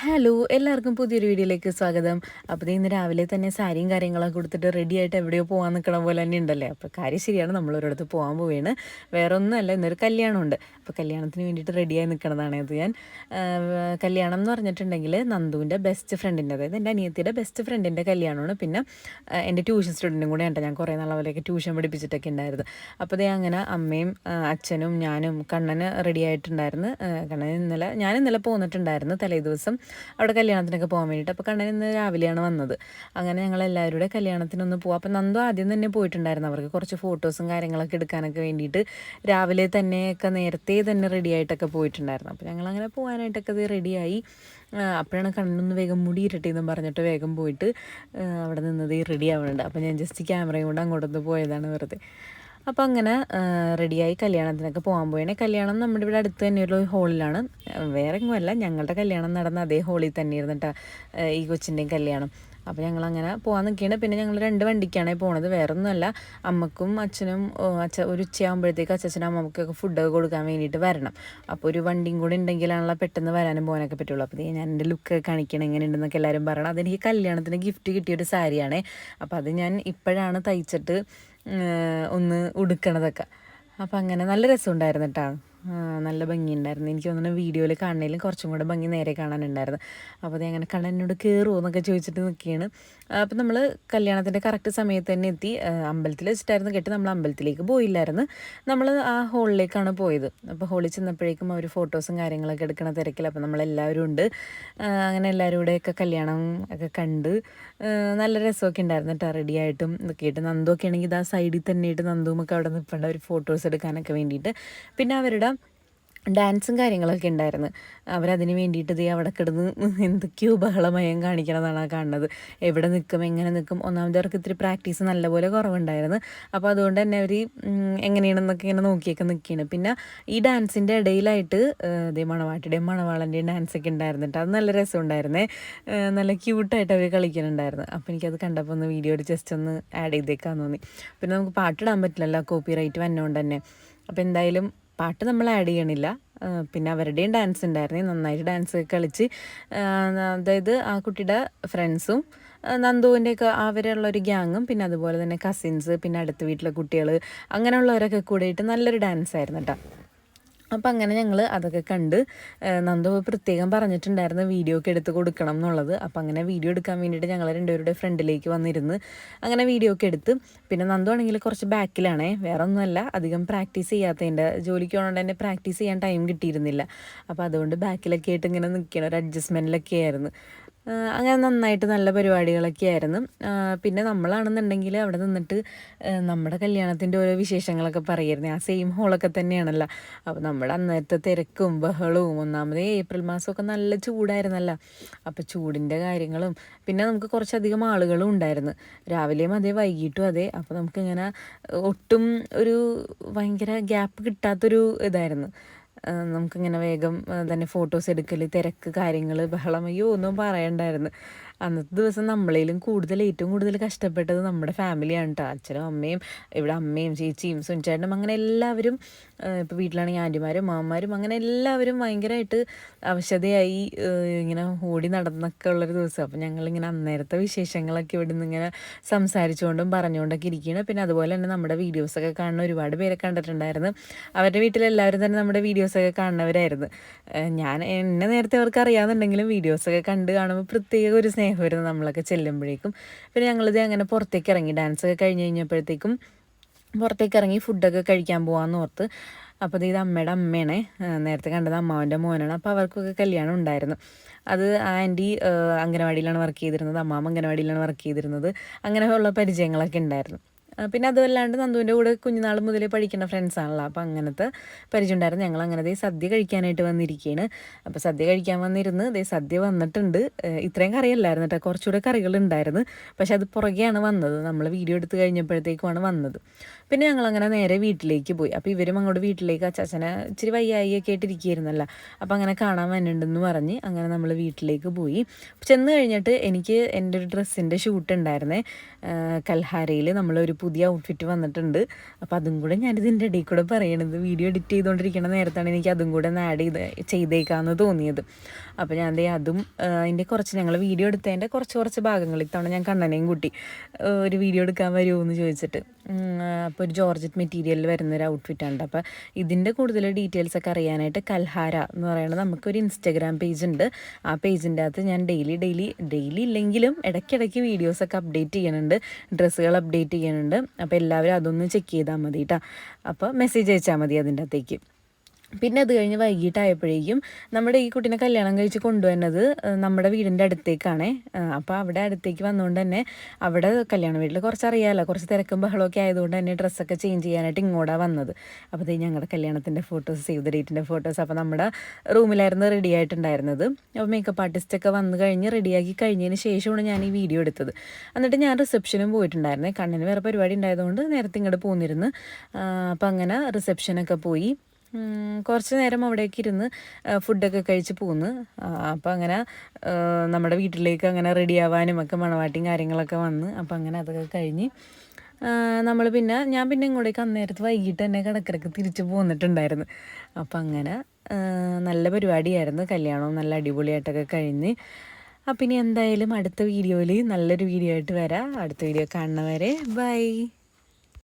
Hello എല്ലാവർക്കും പുതിയൊരു വീഡിയോയിലേക്ക് സ്വാഗതം. അപ്പോൾ ഇന്ന് രാവിലെ തന്നെ സാരിയും കാര്യങ്ങളൊക്കെ കൊടുത്തിട്ട് റെഡി ആയിട്ട് എവിടെയോ പോകാൻ നിൽക്കണ പോലെ തന്നെ ഉണ്ടല്ലേ? അപ്പോൾ കാര്യം ശരിയാണ് നമ്മൾ ഒരിടത്ത് പോകാൻ പോവുകയാണ് വേറെ ഒന്നുമല്ല ഇന്നൊരു കല്യാണമുണ്ട്. അപ്പോൾ കല്യാണത്തിന് വേണ്ടിയിട്ട് റെഡിയായി നിൽക്കണതാണ് അത് ഞാൻ. കല്യാണം എന്ന് പറഞ്ഞിട്ടുണ്ടെങ്കിൽ നന്ദുവിന്റെ ബെസ്റ്റ് ഫ്രണ്ടിന്റെ അതായത് എന്റെ അനിയത്തിയുടെ ബെസ്റ്റ് ഫ്രണ്ടിന്റെ കല്യാണമാണ്. പിന്നെ എന്റെ ട്യൂഷൻ സ്റ്റുഡന്റും കൂടെ ഉണ്ട് ഞാൻ കുറേ നാളവരെയൊക്കെ ട്യൂഷൻ പഠിപ്പിച്ചിട്ടൊക്കെ ഉണ്ടായിരുന്നു അപ്പോൾ ഇതേ അങ്ങനെ അമ്മയും അച്ഛനും ഞാനും കണ്ണന് റെഡി ആയിട്ടുണ്ടായിരുന്നു. കണ്ണൻ ഇന്നലെ ഞാൻ ഇന്നലെ പോന്നിട്ടുണ്ടായിരുന്നു തലേ ദിവസം അവിടെ കല്യാണത്തിനൊക്കെ പോകാൻ വേണ്ടിയിട്ട്. അപ്പോൾ കണ്ണൻ ഇന്ന് രാവിലെയാണ് വന്നത്. അങ്ങനെ ഞങ്ങൾ എല്ലാവരും കൂടെ കല്യാണത്തിനൊന്ന് പോകാം അപ്പോൾ നന്ദു ആദ്യം തന്നെ പോയിട്ടുണ്ടായിരുന്നു. അവർക്ക് കുറച്ച് ഫോട്ടോസും കാര്യങ്ങളൊക്കെ എടുക്കാനൊക്കെ വേണ്ടിയിട്ട് രാവിലെ തന്നെയൊക്കെ നേരത്തെ തന്നെ റെഡി ആയിട്ടൊക്കെ പോയിട്ടുണ്ടായിരുന്നു. അപ്പോൾ ഞങ്ങൾ അങ്ങനെ പോകാനായിട്ടൊക്കെ ഇത് റെഡിയായി അപ്പോഴാണ് കണ്ണൊന്ന് വേഗം മുടി ഇരട്ടിയെന്നും പറഞ്ഞിട്ട് വേഗം പോയിട്ട് അവിടെ നിന്നത് റെഡി ആവുന്നുണ്ട് അപ്പോൾ ഞാൻ ജസ്റ്റ് ക്യാമറയും കൊണ്ട് അങ്ങോട്ടൊന്ന് പോയതാണ് വെറുതെ. അപ്പോൾ അങ്ങനെ റെഡിയായി കല്യാണത്തിനൊക്കെ പോകാൻ പോയാണ് കല്യാണം നമ്മുടെ ഇവിടെ അടുത്ത് ഒരു ഹോളിലാണ് വേറെ എങ്ങുമല്ല ഞങ്ങളുടെ കല്യാണം നടന്ന അതേ ഹോളിൽ തന്നെ ഇരുന്നിട്ടാ ഈ കൊച്ചിന്റെയും കല്യാണം. അപ്പോൾ ഞങ്ങൾ അങ്ങനെ പോകാൻ നിൽക്കുകയാണ് പിന്നെ ഞങ്ങൾ രണ്ട് വണ്ടിക്കാണ് പോണത്. വേറെ ഒന്നുമല്ല അമ്മക്കും അച്ഛനും അച്ഛ ഒരു ഉച്ചയാകുമ്പോഴത്തേക്ക് അച്ഛനും അമ്മക്കൊക്കെ ഫുഡൊക്കെ കൊടുക്കാൻ വേണ്ടിയിട്ട് വരണം. അപ്പോൾ ഒരു വണ്ടിയും കൂടെ ഉണ്ടെങ്കിലാണല്ലോ പെട്ടെന്ന് വരാനും പോകാനൊക്കെ പറ്റുള്ളൂ. അപ്പോൾ ഞാൻ എന്റെ ലുക്ക് കാണിക്കണം എങ്ങനെയുണ്ടെന്നൊക്കെ എല്ലാവരും പറയണം. അതെനിക്ക് കല്യാണത്തിന് ഗിഫ്റ്റ് കിട്ടിയൊരു സാരിയാണേ. അപ്പോൾ അത് ഞാൻ ഇപ്പോഴാണ് തയ്ച്ചിട്ട് ഒന്ന് ഉടുക്കണതൊക്കെ. അപ്പം അങ്ങനെ നല്ല രസമുണ്ടായിരുന്നു കേട്ടോ നല്ല ഭംഗിയുണ്ടായിരുന്നു. എനിക്ക് തോന്നുന്നു വീഡിയോയിൽ കാണുന്നതിലും കുറച്ചും കൂടെ ഭംഗി നേരെ കാണാനുണ്ടായിരുന്നു. അപ്പോൾ അത് അങ്ങനെ കണ്ണൻ എന്നോട് കയറുമോ എന്നൊക്കെ ചോദിച്ചിട്ട് നിൽക്കുകയാണ് അപ്പോൾ നമ്മൾ കല്യാണത്തിന്റെ കറക്റ്റ് സമയത്ത് തന്നെ എത്തി. അമ്പലത്തിൽ വെച്ചിട്ടായിരുന്നു കേട്ട്. നമ്മൾ അമ്പലത്തിലേക്ക് പോയില്ലായിരുന്നു. നമ്മൾ ആ ഹോളിലേക്കാണ് പോയത്. അപ്പോൾ ഹോളിൽ ചെന്നപ്പോഴേക്കും അവർ ഫോട്ടോസും കാര്യങ്ങളൊക്കെ എടുക്കണ തിരക്കിൽ അപ്പോൾ നമ്മളെല്ലാവരും ഉണ്ട്. അങ്ങനെ എല്ലാവരും കൂടെയൊക്കെ കല്യാണം ഒക്കെ കണ്ട് നല്ല രസമൊക്കെ ഉണ്ടായിരുന്നു കേട്ടോ റെഡി ആയിട്ടും ഇതൊക്കെ ആയിട്ട്. നന്ദുവൊക്കെ ആണെങ്കിൽ ഇതാ സൈഡിൽ തന്നെ ആയിട്ട് നന്ദുമൊക്കെ അവിടെ നിൽപ്പുണ്ട് ഒരു ഫോട്ടോസ് എടുക്കാനൊക്കെ വേണ്ടിയിട്ട്. പിന്നെ അവരുടെ ഡാൻസും കാര്യങ്ങളൊക്കെ ഉണ്ടായിരുന്നു. അവരതിന് വേണ്ടിയിട്ട് ദേ അവിടെ കിടന്ന് എന്തൊക്കെയോ ബഹളമയം കാണിക്കണമെന്നാണ് കാണുന്നത്. എവിടെ നിൽക്കും എങ്ങനെ നിൽക്കും ഒന്നാമത് അവർക്ക് ഇത്തിരി പ്രാക്ടീസ് നല്ലപോലെ കുറവുണ്ടായിരുന്നു. അപ്പോൾ അതുകൊണ്ട് തന്നെ അവർ എങ്ങനെയാണെന്നൊക്കെ ഇങ്ങനെ നോക്കിയൊക്കെ നിൽക്കുകയാണ്. പിന്നെ ഈ ഡാൻസിന്റെ ഇടയിലായിട്ട് ദേ മണവാട്ടിയുടെയും മണവാളന്റെയും ഡാൻസൊക്കെ ഉണ്ടായിരുന്നു കേട്ടോ അത് നല്ല രസമുണ്ടായിരുന്നേ. നല്ല ക്യൂട്ടായിട്ട് അവർ കളിക്കുന്നുണ്ടായിരുന്നു അപ്പോൾ എനിക്കത് കണ്ടപ്പോൾ ഒന്ന് വീഡിയോ ജസ്റ്റ് ഒന്ന് ആഡ് ചെയ്തേക്കാൻ തോന്നി. പിന്നെ നമുക്ക് പാട്ടിടാൻ പറ്റില്ലല്ലോ കോപ്പി റൈറ്റ് വന്നതുകൊണ്ട് തന്നെ. അപ്പോൾ എന്തായാലും പാട്ട് നമ്മൾ ആഡ് ചെയ്യണില്ല. പിന്നെ അവരുടെയും ഡാൻസ് ഉണ്ടായിരുന്നു. നന്നായിട്ട് ഡാൻസ് കളിച്ച് അതായത് ആ കുട്ടിയുടെ ഫ്രണ്ട്സും നന്ദുവിന്റെയൊക്കെ അവരുള്ള ഒരു ഗ്യാങ്ങും പിന്നെ അതുപോലെ തന്നെ കസിൻസ് പിന്നെ അടുത്ത വീട്ടിലെ കുട്ടികൾ അങ്ങനെയുള്ളവരൊക്കെ കൂടിയിട്ട് നല്ലൊരു ഡാൻസ് ആയിരുന്നു കേട്ടോ അപ്പം അങ്ങനെ ഞങ്ങൾ അതൊക്കെ കണ്ട് നന്ദു പ്രത്യേകം പറഞ്ഞിട്ടുണ്ടായിരുന്നു വീഡിയോ ഒക്കെ എടുത്ത് കൊടുക്കണം എന്നുള്ളത്. അപ്പം അങ്ങനെ വീഡിയോ എടുക്കാൻ വേണ്ടിയിട്ട് ഞങ്ങൾ രണ്ടുപേരുടെ ഫ്രണ്ടിലേക്ക് വന്നിരുന്ന് അങ്ങനെ വീഡിയോ ഒക്കെ എടുത്ത്. പിന്നെ നന്ദു ആണെങ്കിൽ കുറച്ച് ബാക്കിലാണേ വേറെ ഒന്നുമല്ല അധികം പ്രാക്ടീസ് ചെയ്യാത്തതിന്റെ ജോലിക്ക് പോകണോണ്ട് തന്നെ പ്രാക്ടീസ് ചെയ്യാൻ ടൈം കിട്ടിയിരുന്നില്ല. അപ്പോൾ അതുകൊണ്ട് ബാക്കിലൊക്കെ ആയിട്ട് ഇങ്ങനെ നിൽക്കണം ഒരു അഡ്ജസ്റ്റ്മെന്റിലൊക്കെ ആയിരുന്നു. അങ്ങനെ നന്നായിട്ട് നല്ല പരിപാടികളൊക്കെ ആയിരുന്നു. പിന്നെ നമ്മളാണെന്നുണ്ടെങ്കിൽ അവിടെ നിന്നിട്ട് നമ്മുടെ കല്യാണത്തിന്റെ ഓരോ വിശേഷങ്ങളൊക്കെ പറയായിരുന്നു. ആ സെയിം ഹോളൊക്കെ തന്നെയാണല്ലോ. അപ്പോൾ നമ്മുടെ അന്നേരത്തെ തിരക്കും ബഹളവും ഒന്നാമത് ഏപ്രിൽ മാസമൊക്കെ നല്ല ചൂടായിരുന്നല്ലോ. അപ്പോൾ ചൂടിന്റെ കാര്യങ്ങളും പിന്നെ നമുക്ക് കുറച്ചധികം ആളുകളും ഉണ്ടായിരുന്നു. രാവിലെയും അതേ വൈകിട്ടും അതെ. അപ്പോൾ നമുക്കിങ്ങനെ ഒട്ടും ഒരു ഭയങ്കര ഗ്യാപ്പ് കിട്ടാത്തൊരു ഇതായിരുന്നു. നമുക്കിങ്ങനെ വേഗം തന്നെ ഫോട്ടോസ് എടുക്കൽ തിരക്ക് കാര്യങ്ങൾ ബഹളം. അയ്യോ ഒന്നും പറയണ്ടായിരുന്നു. അന്നത്തെ ദിവസം നമ്മളേലും കൂടുതൽ ഏറ്റവും കൂടുതൽ കഷ്ടപ്പെട്ടത് നമ്മുടെ ഫാമിലിയാണ് കേട്ടോ അച്ഛനും അമ്മയും ഇവിടെ അമ്മയും ചേച്ചിയും സുനിച്ചേട്ടനും അങ്ങനെ എല്ലാവരും ഇപ്പോൾ വീട്ടിലാണെങ്കിൽ ആന്റിമാരും മാമ്മമാരും അങ്ങനെ എല്ലാവരും ഭയങ്കരമായിട്ട് അവശതയായി ഇങ്ങനെ ഓടി നടന്നൊക്കെ ഉള്ളൊരു ദിവസം. അപ്പം ഞങ്ങളിങ്ങനെ അന്നേരത്തെ വിശേഷങ്ങളൊക്കെ ഇവിടെ നിന്ന് ഇങ്ങനെ സംസാരിച്ചുകൊണ്ടും പറഞ്ഞുകൊണ്ടൊക്കെ ഇരിക്കുകയാണ് പിന്നെ അതുപോലെ തന്നെ നമ്മുടെ വീഡിയോസൊക്കെ കാണുന്ന ഒരുപാട് പേരെ കണ്ടിട്ടുണ്ടായിരുന്നു. അവരുടെ വീട്ടിലെല്ലാവരും തന്നെ നമ്മുടെ വീഡിയോസൊക്കെ കാണുന്നവരായിരുന്നു. ഞാൻ എന്നെ നേരത്തെ അവർക്ക് അറിയാമെന്നുണ്ടെങ്കിലും വീഡിയോസൊക്കെ കണ്ട് കാണുമ്പോൾ പ്രത്യേക ഒരു സ്നേഹമായിരുന്നു നമ്മളൊക്കെ ചെല്ലുമ്പോഴേക്കും പിന്നെ ഞങ്ങളിത് അങ്ങനെ പുറത്തേക്ക് ഇറങ്ങി. ഡാൻസ് ഒക്കെ കഴിഞ്ഞ് കഴിഞ്ഞപ്പോഴത്തേക്കും പുറത്തേക്ക് ഇറങ്ങി ഫുഡൊക്കെ കഴിക്കാൻ പോകാമെന്ന് ഓർത്ത്. അപ്പോൾ ഇത് അമ്മയുടെ അമ്മയാണ് നേരത്തെ കണ്ടത് അമ്മാവന്റെ മോനാണ്. അപ്പോൾ അവർക്കൊക്കെ കല്യാണം ഉണ്ടായിരുന്നു. അത് ആന്റി അംഗനവാടിയിലാണ് വർക്ക് ചെയ്തിരുന്നത്. അമ്മാമ്മ അംഗനവാടിയിലാണ് വർക്ക് ചെയ്തിരുന്നത്. അങ്ങനെയുള്ള പരിചയങ്ങളൊക്കെ ഉണ്ടായിരുന്നു. പിന്നെ അതുമല്ലാണ്ട് നന്ദുവിന്റെ കൂടെ കുഞ്ഞുനാൾ മുതലേ പഠിക്കുന്ന ഫ്രണ്ട്സ് ആണല്ലോ. അപ്പോൾ അങ്ങനത്തെ പരിചയം ഉണ്ടായിരുന്നു. ഞങ്ങൾ അങ്ങനെ ദേ സദ്യ കഴിക്കാനായിട്ട് വന്നിരിക്കുകയാണ് അപ്പോൾ സദ്യ കഴിക്കാൻ വന്നിരുന്നു ദേ സദ്യ വന്നിട്ടുണ്ട്. ഇത്രയും ഇത്രയും കറിയല്ലായിരുന്നു കേട്ടോ. കുറച്ചുകൂടെ കറികൾ ഉണ്ടായിരുന്നു പക്ഷെ അത് പുറകെയാണ് വന്നത്. നമ്മൾ വീഡിയോ എടുത്ത് കഴിഞ്ഞപ്പോഴത്തേക്കുമാണ് വന്നത്. പിന്നെ ഞങ്ങൾ അങ്ങനെ നേരെ വീട്ടിലേക്ക് പോയി. അപ്പോൾ ഇവരും അങ്ങോട്ട് വീട്ടിലേക്ക് അച്ചാച്ചനെ ഇച്ചിരി വയ്യായിയൊക്കെ ആയിട്ടിരിക്കുകയായിരുന്നല്ലോ. അപ്പോൾ അങ്ങനെ കാണാൻ വന്നിട്ടുണ്ടെന്ന് പറഞ്ഞ് അങ്ങനെ നമ്മൾ വീട്ടിലേക്ക് പോയി. ചെന്ന് കഴിഞ്ഞിട്ട് എനിക്ക് എന്റെ ഒരു ഡ്രസ്സിന്റെ ഷൂട്ട് ഉണ്ടായിരുന്നേ. കൽഹാരയിൽ നമ്മളൊരു പുതിയ ഔട്ട്ഫിറ്റ് വന്നിട്ടുണ്ട്. അപ്പോൾ അതും കൂടെ ഞാനിതിന്റെ ഇടയിൽ കൂടെ പറയണത്. വീഡിയോ എഡിറ്റ് ചെയ്തുകൊണ്ടിരിക്കുന്ന നേരത്താണ് എനിക്ക് അതും കൂടെ ഒന്ന് ആഡ് ചെയ്ത് ചെയ്തേക്കാമെന്ന് തോന്നിയത്. അപ്പോൾ ഞാൻ ദേ അതും അതിന്റെ കുറച്ച് ഞങ്ങൾ വീഡിയോ എടുത്തതിന്റെ കുറച്ച് കുറച്ച് ഭാഗങ്ങൾ ഇത്തവണ ഞാൻ കണ്ണനെയും കൂട്ടി ഒരു വീഡിയോ എടുക്കാൻ വരുമോ എന്ന് ചോദിച്ചിട്ട്. അപ്പോൾ ഒരു ജോർജറ്റ് മെറ്റീരിയലിൽ വരുന്ന ഒരു ഔട്ട്ഫിറ്റാണ് അപ്പോൾ ഇതിന്റെ കൂടുതൽ ഡീറ്റെയിൽസ് ഒക്കെ അറിയാനായിട്ട് കൽഹാര എന്ന് പറയുന്നത് നമുക്കൊരു ഇൻസ്റ്റഗ്രാം പേജ് ഉണ്ട്. ആ പേജിന്റെ അകത്ത് ഞാൻ ഡെയിലി ഡെയിലി ഡെയിലി ഇല്ലെങ്കിലും ഇടയ്ക്കിടയ്ക്ക് വീഡിയോസൊക്കെ അപ്ഡേറ്റ് ചെയ്യുന്നുണ്ട്. ഡ്രസ്സുകൾ അപ്ഡേറ്റ് ചെയ്യുന്നുണ്ട്. അപ്പോൾ എല്ലാവരും അതൊന്ന് ചെക്ക് ചെയ്താൽ മതി കേട്ടോ അപ്പോൾ മെസ്സേജ് അയച്ചാൽ മതി അതിന്റെ അകത്തേക്ക്. പിന്നെ അത് കഴിഞ്ഞ് വൈകിട്ടായപ്പോഴേക്കും നമ്മുടെ ഈ കുട്ടീനെ കല്യാണം കഴിച്ച് കൊണ്ടുവന്നത് നമ്മുടെ വീടിന്റെ അടുത്തേക്കാണേ. അപ്പോൾ അവിടെ അടുത്തേക്ക് വന്നുകൊണ്ട് തന്നെ അവിടെ കല്യാണ വീട്ടിൽ കുറച്ച് അറിയാമല്ലോ കുറച്ച് തിരക്കും ബഹളമൊക്കെ ആയതുകൊണ്ട് തന്നെ ഡ്രസ്സൊക്കെ ചേഞ്ച് ചെയ്യാനായിട്ട് ഇങ്ങോട്ടാണ് വന്നത്. അപ്പോൾ ഇത് ഞങ്ങളുടെ കല്യാണത്തിന്റെ ഫോട്ടോസ് സേവ് ദ ഡേറ്റിന്റെ ഫോട്ടോസ് അപ്പോൾ നമ്മുടെ റൂമിലായിരുന്നു റെഡി ആയിട്ടുണ്ടായിരുന്നത്. അപ്പോൾ മേക്കപ്പ് ആർട്ടിസ്റ്റൊക്കെ വന്നു കഴിഞ്ഞ് റെഡിയാക്കി കഴിഞ്ഞതിന് ശേഷമാണ് ഞാൻ ഈ വീഡിയോ എടുത്തത്. എന്നിട്ട് ഞാൻ റിസപ്ഷനും പോയിട്ടുണ്ടായിരുന്നേ. കണ്ണിന് വേറെ പരിപാടി ഉണ്ടായതുകൊണ്ട് നേരത്തെ ഇങ്ങോട്ട് പോന്നിരുന്നു. അപ്പോൾ അങ്ങനെ റിസപ്ഷനൊക്കെ പോയി. കുറച്ച് നേരം അവിടേക്ക് ഇരുന്ന് ഫുഡൊക്കെ കഴിച്ച് പോന്ന്. അപ്പോൾ അങ്ങനെ നമ്മുടെ വീട്ടിലേക്ക് അങ്ങനെ റെഡി ആവാനും ഒക്കെ മണവാട്ടിയും കാര്യങ്ങളൊക്കെ വന്ന് അപ്പോൾ അങ്ങനെ അതൊക്കെ കഴിഞ്ഞ് നമ്മൾ പിന്നെ ഞാൻ പിന്നെ ഇങ്ങോട്ടേക്ക് അന്നേരത്ത് വൈകിട്ട് തന്നെ കിടക്കരക്ക് തിരിച്ച് പോന്നിട്ടുണ്ടായിരുന്നു. അപ്പം അങ്ങനെ നല്ല പരിപാടിയായിരുന്നു. കല്യാണവും നല്ല അടിപൊളിയായിട്ടൊക്കെ കഴിഞ്ഞ് അപ്പം ഇനി എന്തായാലും അടുത്ത വീഡിയോയിൽ നല്ലൊരു വീഡിയോ ആയിട്ട് വരാം. അടുത്ത വീഡിയോ കാണുന്നവരെ ബൈ.